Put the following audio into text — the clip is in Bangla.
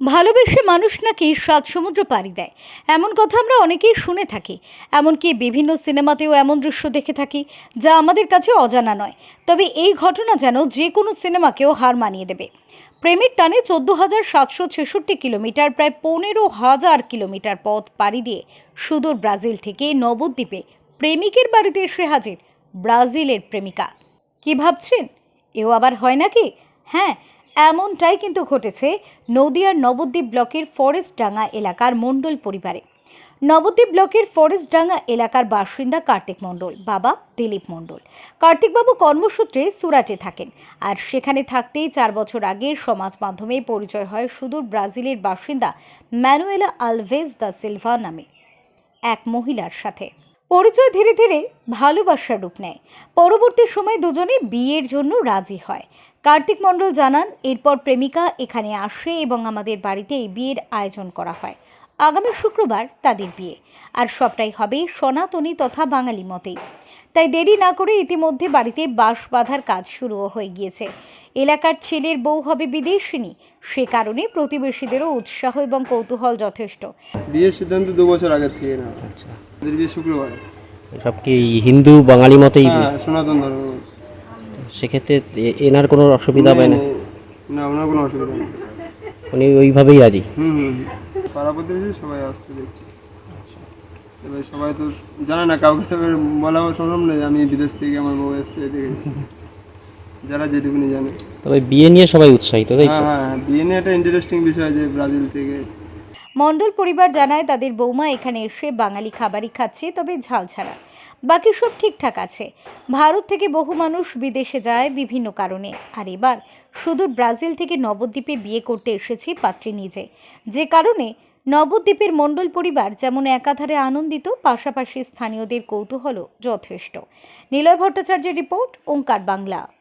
ভালোবেসে মানুষ নাকি সাত সমুদ্র পাড়ি দেয়? এমন কথা আমরা অনেকেই শুনে থাকি। এমনকি বিভিন্ন সিনেমাতেও এমন দৃশ্য দেখে থাকি, যা আমাদের কাছে অজানা নয়। তবে এই ঘটনা যেন যে কোনো সিনেমাকেও হার মানিয়ে দেবে। প্রেমের টানে চোদ্দ হাজার সাতশো ছেষট্টি কিলোমিটার, প্রায় পনেরো হাজার কিলোমিটার পথ পাড়ি দিয়ে সুদূর ব্রাজিল থেকে নবদ্বীপে প্রেমিকের বাড়িতে এসে হাজির ব্রাজিলের প্রেমিকা। কি ভাবছেন? এও আবার হয় নাকি? হ্যাঁ এমনটাই কিন্তু ঘটেছে নদিয়ার নবদ্বীপ ব্লকের ফরেস্টডাঙ্গা এলাকার মণ্ডল পরিবারে। নবদ্বীপ ব্লকের ফরেস্টডাঙ্গা এলাকার বাসিন্দা কার্তিক মণ্ডল, বাবা দিলীপ মণ্ডল। কার্তিকবাবু কর্মসূত্রে সুরাটে থাকেন আর সেখানে থাকতেই চার বছর আগে সমাজ মাধ্যমে পরিচয় হয় সুদূর ব্রাজিলের বাসিন্দা ম্যানুয়েলা আলভেজ দা সিলভা নামে এক মহিলার সাথে। পরিচয় ধীরে ধীরে ভালোবাসার রূপ নেয়। পরবর্তী সময়ে দুজনে বিয়ের জন্য রাজি হয়। কার্তিক মণ্ডল জানান, এরপর প্রেমিকা এখানে আসে এবং আমাদের বাড়িতে এই বিয়ের আয়োজন করা হয়। আগামী শুক্রবার তাদের বিয়ে। আর সবটাই হবে সনাতনী তথা বাঙালি মতেই তাই দেরি না করে ইতিমধ্যে বাড়িতে বাঁশ বাঁধার কাজ শুরুও হয়ে গিয়েছে। এলাকার ছেলের বউ হবে বিদেশিনী। সে কারণে প্রতিবেশীদেরও উৎসাহ এবং কৌতূহল যথেষ্ট। বিয়ের সিদ্ধান্ত দু বছর আগের থেকে না আচ্ছা। বিয়ে শুক্রবার। সব কি হিন্দু বাঙালি মতেই হ্যাঁ সনাতন ধর্ম। সেক্ষেত্রে এনার কোনো অসুবিধা হবে না? না ওনার কোনো অসুবিধা নেই। উনি ওইভাবেই রাজি? হুম হুম হুম। পাড়া প্রতিবেশী সবাই আসছে দেখছি এবার সবাই তো জানে না কাউকে তো বলা সম্ভব নেই আমি বিদেশ থেকে আমার বউ এসছে এদিকে। যারা যেটুকুনি জানে। তবে বিয়ে নিয়ে সবাই উৎসাহিত তাই হ্যাঁ হ্যাঁ হ্যাঁ, বিয়ে নিয়ে একটা ইন্টারেস্টিং বিষয় যে ব্রাজিল থেকে। মণ্ডল পরিবার জানায় তাদের বৌমা এখানে এসে বাঙালি খাবারই খাচ্ছে তবে ঝাল ছাড়া। বাকি সব ঠিকঠাক আছে। ভারত থেকে বহু মানুষ বিদেশে যায় বিভিন্ন কারণে। আর এবার সুদূর ব্রাজিল থেকে নবদ্বীপে বিয়ে করতে এসেছে পাত্রী নিজে। যে কারণে নবদ্বীপের মণ্ডল পরিবার যেমন একাধারে আনন্দিত, পাশাপাশি স্থানীয়দের কৌতূহলও যথেষ্ট। নীলয় ভট্টাচার্যের রিপোর্ট, ওঙ্কার বাংলা।